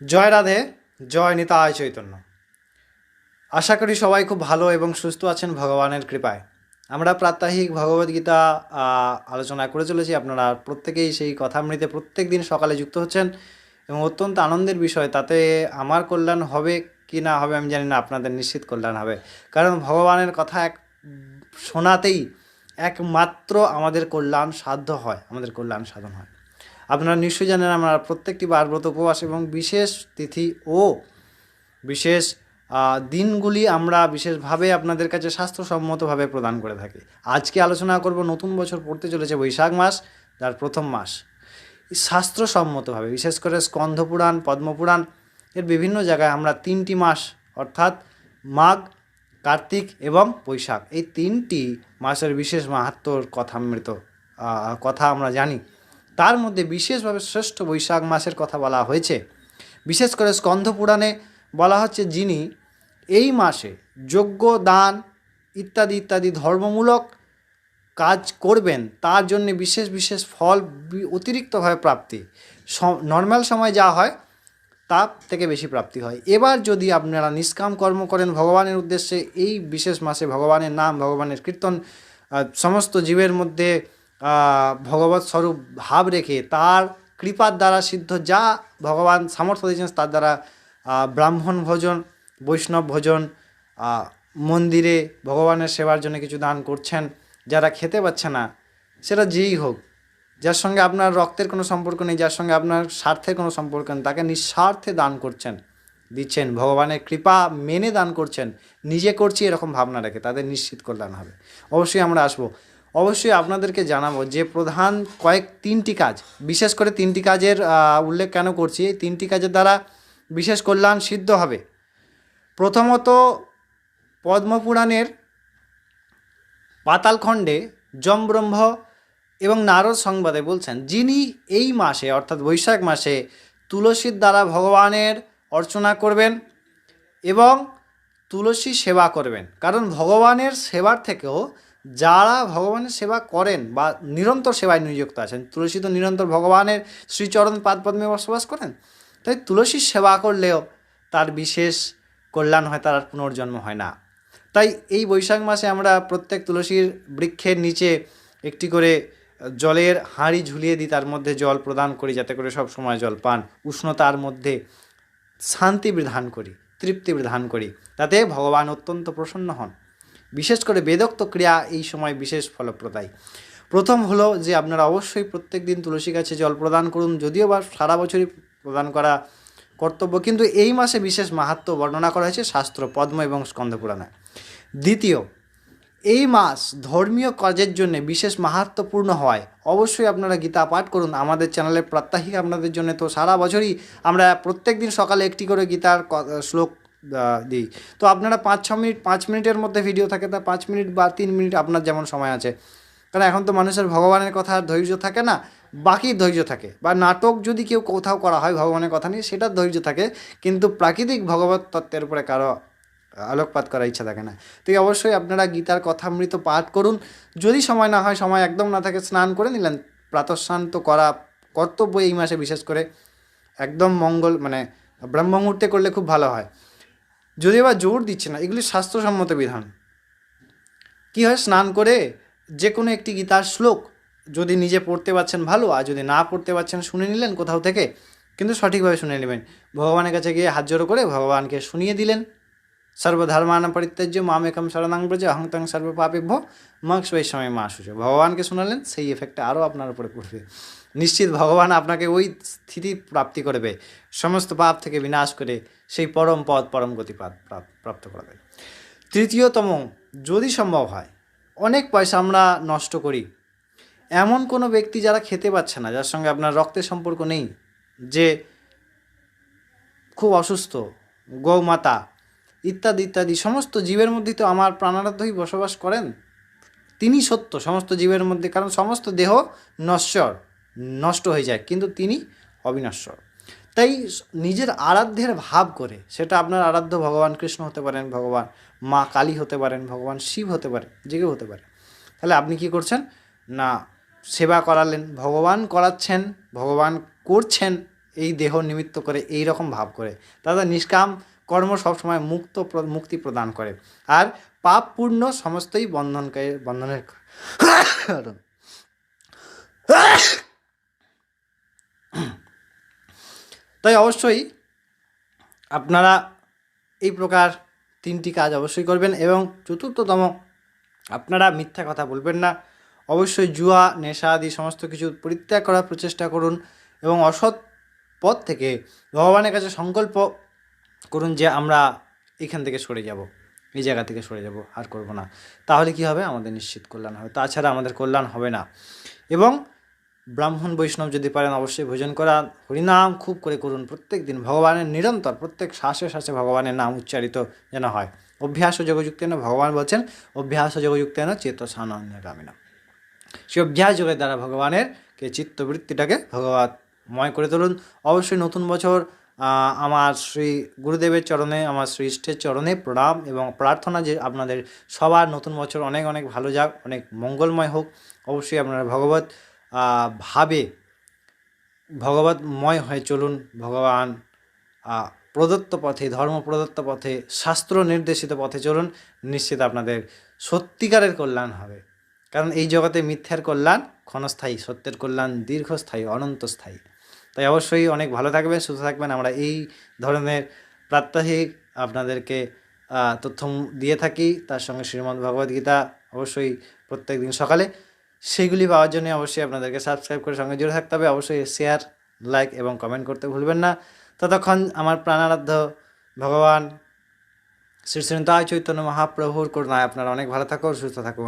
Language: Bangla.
জয় রাধে, জয় নিতায় চৈতন্য। আশা করি সবাই খুব ভালো এবং সুস্থ আছেন ভগবানের কৃপায়। আমরা প্রাত্যহিক ভগবদ্গীতা আলোচনা করে চলেছি। আপনারা প্রত্যেকেই সেই কথামৃতে প্রত্যেক দিন সকালে যুক্ত হচ্ছেন এবং অত্যন্ত আনন্দের বিষয়, তাতে আমার কল্যাণ হবে কি না হবে আমি জানি না, আপনাদের নিশ্চিত কল্যাণ হবে। কারণ ভগবানের কথা এক, শোনাতেই একমাত্র আমাদের কল্যাণ সাধ্য হয়, আমাদের কল্যাণ সাধন হয়। আপনারা নিশ্চয়ই জানেন আমরা প্রত্যেকটি বার ব্রত উপবাস এবং বিশেষ তিথি ও বিশেষ দিনগুলি আমরা বিশেষভাবে আপনাদের কাছে স্বাস্থ্যসম্মতভাবে প্রদান করে থাকি। আজকে আলোচনা করব নতুন বছর পড়তে চলেছে বৈশাখ মাস, যার প্রথম মাস। এই শাস্ত্রসম্মতভাবে বিশেষ করে স্কন্ধপুরাণ, পদ্মপুরাণ, এর বিভিন্ন জায়গায় আমরা তিনটি মাস, অর্থাৎ মাঘ, কার্তিক এবং বৈশাখ। এই তিনটি মাসের বিশেষ মাহাত্মর কথামৃত কথা আমরা জানি। তার মধ্যে বিশেষভাবে শ্রেষ্ঠ বৈশাখ মাসের কথা বলা হয়েছে। বিশেষ করে স্কন্ধ পুরাণে বলা হচ্ছে যিনি এই মাসে যজ্ঞ, দান ইত্যাদি ইত্যাদি ধর্মমূলক কাজ করবেন, তার জন্য বিশেষ বিশেষ ফল অতিরিক্তভাবে প্রাপ্তি। নর্মাল সময় যা হয় তার থেকে বেশি প্রাপ্তি হয়। এবার যদি আপনারা নিষ্কাম কর্ম করেন ভগবানের উদ্দেশ্যে, এই বিশেষ মাসে ভগবানের নাম, ভগবানের কীর্তন সমস্ত জীবের মধ্যে আহ, ভগবৎ স্বরূপ ভাব রেখে তার কৃপার দ্বারা সিদ্ধ যা ভগবান সামর্থ্য দিয়েছেন তার দ্বারা ব্রাহ্মণ ভোজন বৈষ্ণব ভোজন মন্দিরে ভগবানের সেবার জন্য কিছু দান করছেন যারা খেতে পাচ্ছে না সেটা যেই হোক যার সঙ্গে আপনার রক্তের কোনো সম্পর্ক নেই যার সঙ্গে আপনার স্বার্থের কোনো সম্পর্ক নেই তাকে নিঃস্বার্থে দান করছেন দিচ্ছেন ভগবানের কৃপা মেনে দান করছেন নিজে করছি এরকম ভাবনা রেখে তাদের নিশ্চিত কল্যাণ হবে। অবশ্যই আমরা আসব। অবশ্যই আপনাদেরকে জানাব যে প্রধান কয়েক তিনটি কাজ, বিশেষ করে তিনটি কাজের উল্লেখ কেন করছি? তিনটি কাজের দ্বারা বিশেষ কল্যাণ সিদ্ধ হবে। প্রথমত, পদ্মপুরাণের পাতালখণ্ডে যমব্রহ্ম এবং নারদ সংবাদে বলছেন, যিনি এই মাসে, অর্থাৎ বৈশাখ মাসে তুলসীর দ্বারা ভগবানের অর্চনা করবেন এবং তুলসী সেবা করবেন। কারণ ভগবানের সেবার থেকেও যারা ভগবানের সেবা করেন বা নিরন্তর সেবায় নিযুক্ত আছেন, তুলসী তো নিরন্তর ভগবানের শ্রীচরণ পাদপদ্মে বসবাস করেন, তাই তুলসীর সেবা করলেও তার বিশেষ কল্যাণ হয়, তার আর পুনর্জন্ম হয় না। তাই এই বৈশাখ মাসে আমরা প্রত্যেক তুলসীর বৃক্ষের নিচে একটি করে জলের হাঁড়ি ঝুলিয়ে দিই, তার মধ্যে জল প্রদান করি, যাতে করে সব সময় জল পান। উষ্ণতার মধ্যে শান্তি বিধান করি, তৃপ্তি বিধান করি, তাতে ভগবান অত্যন্ত প্রসন্ন হন। বিশেষ করে বেদক্ত ক্রিয়া এই সময় বিশেষ ফলপ্রদায়ী। প্রথম হলো যে আপনারা অবশ্যই প্রত্যেক দিন তুলসী গাছে জল প্রদান করুন, যদিও বা সারা বছরই প্রদান করা কর্তব্য, কিন্তু এই মাসে বিশেষ মাহাত্ম্য বর্ণনা করা হয়েছে শাস্ত্র, পদ্ম এবং স্কন্ধপুরাণে দ্বিতীয়, এই মাস ধর্মীয় কাজের জন্য বিশেষ মাহাত্ম্যপূর্ণ হয়। অবশ্যই আপনারা গীতা পাঠ করুন, আমাদের চ্যানেলে প্রাত্যহিক আপনাদের জন্য তো সারা বছরই আমরা প্রত্যেক দিন সকালে একটি করে গীতার শ্লোক দিই তো আপনারা পাঁচ ছ মিনিট, পাঁচ মিনিটের মধ্যে ভিডিও থাকে, তা পাঁচ মিনিট বা তিন মিনিট আপনার যেমন সময় আছে। কারণ এখন তো মানুষের ভগবানের কথা ধৈর্য থাকে না, বাকি ধৈর্য থাকে। বা নাটক যদি কেউ কোথাও করা হয় ভগবানের কথা নিয়ে সেটার ধৈর্য থাকে, কিন্তু প্রাকৃতিক ভগবত তত্ত্বের উপরে কারও আলোকপাত করার ইচ্ছা থাকে না। তো অবশ্যই আপনারা গীতার কথামৃত পাঠ করুন। যদি সময় না হয়, সময় একদম না থাকে, স্নান করে নিলেন। প্রাতঃস্নান তো করা কর্তব্য এই মাসে বিশেষ করে। একদম মঙ্গল মানে ব্রহ্ম মুহূর্তে করলে খুব ভালো হয়। যদিও বা জোর দিচ্ছে না, এগুলি স্বাস্থ্যসম্মত বিধান। কি হয়? স্নান করে যে কোনো একটি গীতার শ্লোক যদি নিজে পড়তে পারছেন ভালো, আর যদি না পড়তে পারছেন শুনে নিলেন কোথাও থেকে, কিন্তু সঠিকভাবে শুনে নেবেন। ভগবানের কাছে গিয়ে হাত জোড়ো করে ভগবানকে শুনিয়ে দিলেন। সর্বধর্মান পরিত্যাজ্য মামেকম শরণাং ব্রজ অহংতং সর্বপাপিভ্য মক্স মা সুচ ভগবানকে শোনালেন সেই এফেক্টটা আরও আপনার উপরে পড়বে। নিশ্চিত ভগবান আপনাকে ওই স্থিতি প্রাপ্তি করবে, সমস্ত পাপ থেকে বিনাশ করে সেই পরম পদ পরম গতি পাদ প্রাপ্ত করবে। তৃতীয়তম, যদি সম্ভব হয়, অনেক পয়সা আমরা নষ্ট করি। এমন কোনো ব্যক্তি যারা খেতে পাচ্ছে না, যার সঙ্গে আপনার রক্তের সম্পর্ক নেই, যে খুব অসুস্থ, গৌমাতা ইত্যাদি ইত্যাদি। সমস্ত জীবের মধ্যেই তো আমার প্রাণারাধ্যই বসবাস করেন। তিনি সত্য, সমস্ত জীবের মধ্যে, কারণ সমস্ত দেহ নশ্বর, নষ্ট হয়ে যায়, কিন্তু তিনি অবিনশ্বর। তাই নিজের আরাধ্যের ভাব করে, সেটা আপনার আরাধ্য ভগবান কৃষ্ণ হতে পারেন, ভগবান মা কালী হতে পারেন, ভগবান শিব হতে পারে, যে কেউ হতে পারে। তাহলে আপনি কি করছেন? না, সেবা করালেন, ভগবান করাচ্ছেন, ভগবান করছেন, এই দেহ নিমিত্ত করে এই রকম ভাব করে। তাদের নিষ্কাম কর্ম সবসময় মুক্ত মুক্তি প্রদান করে। আর পাপ পূর্ণ সমস্তই বন্ধনকে বন্ধনের কারণ। তাই অবশ্যই আপনারা এই প্রকার তিনটি কাজ অবশ্যই করবেন এবং চতুর্থতম, আপনারা মিথ্যা কথা বলবেন না। অবশ্যই জুয়া, নেশা আদি সমস্ত কিছু পরিত্যাগ করার প্রচেষ্টা করুন এবং অসৎ পথ থেকে ভগবানের কাছে সংকল্প করুন যে আমরা এখান থেকে সরে যাব, এই জায়গা থেকে সরে যাব, আর করব না। তাহলে কি হবে? আমাদের নিশ্চিত কল্যাণ হবে। তাছাড়া আমাদের কল্যাণ হবে না। এবং ব্রাহ্মণ বৈষ্ণব যদি পারেন অবশ্যই ভোজন করা। হরিনাম খুব করে করুন। প্রত্যেক দিন ভগবানের নিরন্তর, প্রত্যেক শ্বাসে শ্বাসে ভগবানের নাম উচ্চারিত যেন হয়। অভ্যাস ও যোগযুক্তেন ভগবান বলছেন, অভ্যাস ও যোগযুক্তেন চেতসানন্যগামিনা সেই অভ্যাস যোগের দ্বারা ভগবানের কে চিত্তবৃত্তিটাকে ভগবতময় করে তুলুন। অবশ্যই নতুন বছর আমার শ্রী গুরুদেবের চরণে, আমার শ্রী ইষ্টের চরণে প্রণাম এবং প্রার্থনা যে আপনাদের সবার নতুন বছর অনেক অনেক ভালো যাক, অনেক মঙ্গলময় হোক। অবশ্যই আপনারা ভগবত ভাবে ভগবতময় হয়ে চলুন। ভগবান প্রদত্ত পথে, ধর্ম প্রদত্ত পথে, শাস্ত্র নির্দেশিত পথে চলুন। নিশ্চিত আপনাদের সত্যিকারের কল্যাণ হবে। কারণ এই জগতে মিথ্যার কল্যাণ ক্ষণস্থায়ী, সত্যের কল্যাণ দীর্ঘস্থায়ী, অনন্তস্থায়ী। তাই অবশ্যই অনেক ভালো থাকবেন, সুস্থ থাকবেন। আমরা এই ধরনের প্রাত্যহিক আপনাদেরকে তথ্য দিয়ে থাকি। তার সঙ্গে শ্রীমদ্ ভগবদ্গীতা অবশ্যই প্রত্যেক দিন সকালে। সেগুলি পাওয়ার জন্য অবশ্যই আপনাদেরকে সাবস্ক্রাইব করে সঙ্গে জুড়ে থাকতে হবে। অবশ্যই শেয়ার লাইক এবং কমেন্ট করতে ভুলবেন না। ততক্ষণ আমার প্রাণারাধ্য ভগবান শ্রী শ্রী নিতাই চৈতন্য মহাপ্রভুর করুণায় আপনারা অনেক ভালো থাকুন, সুস্থ থাকুন।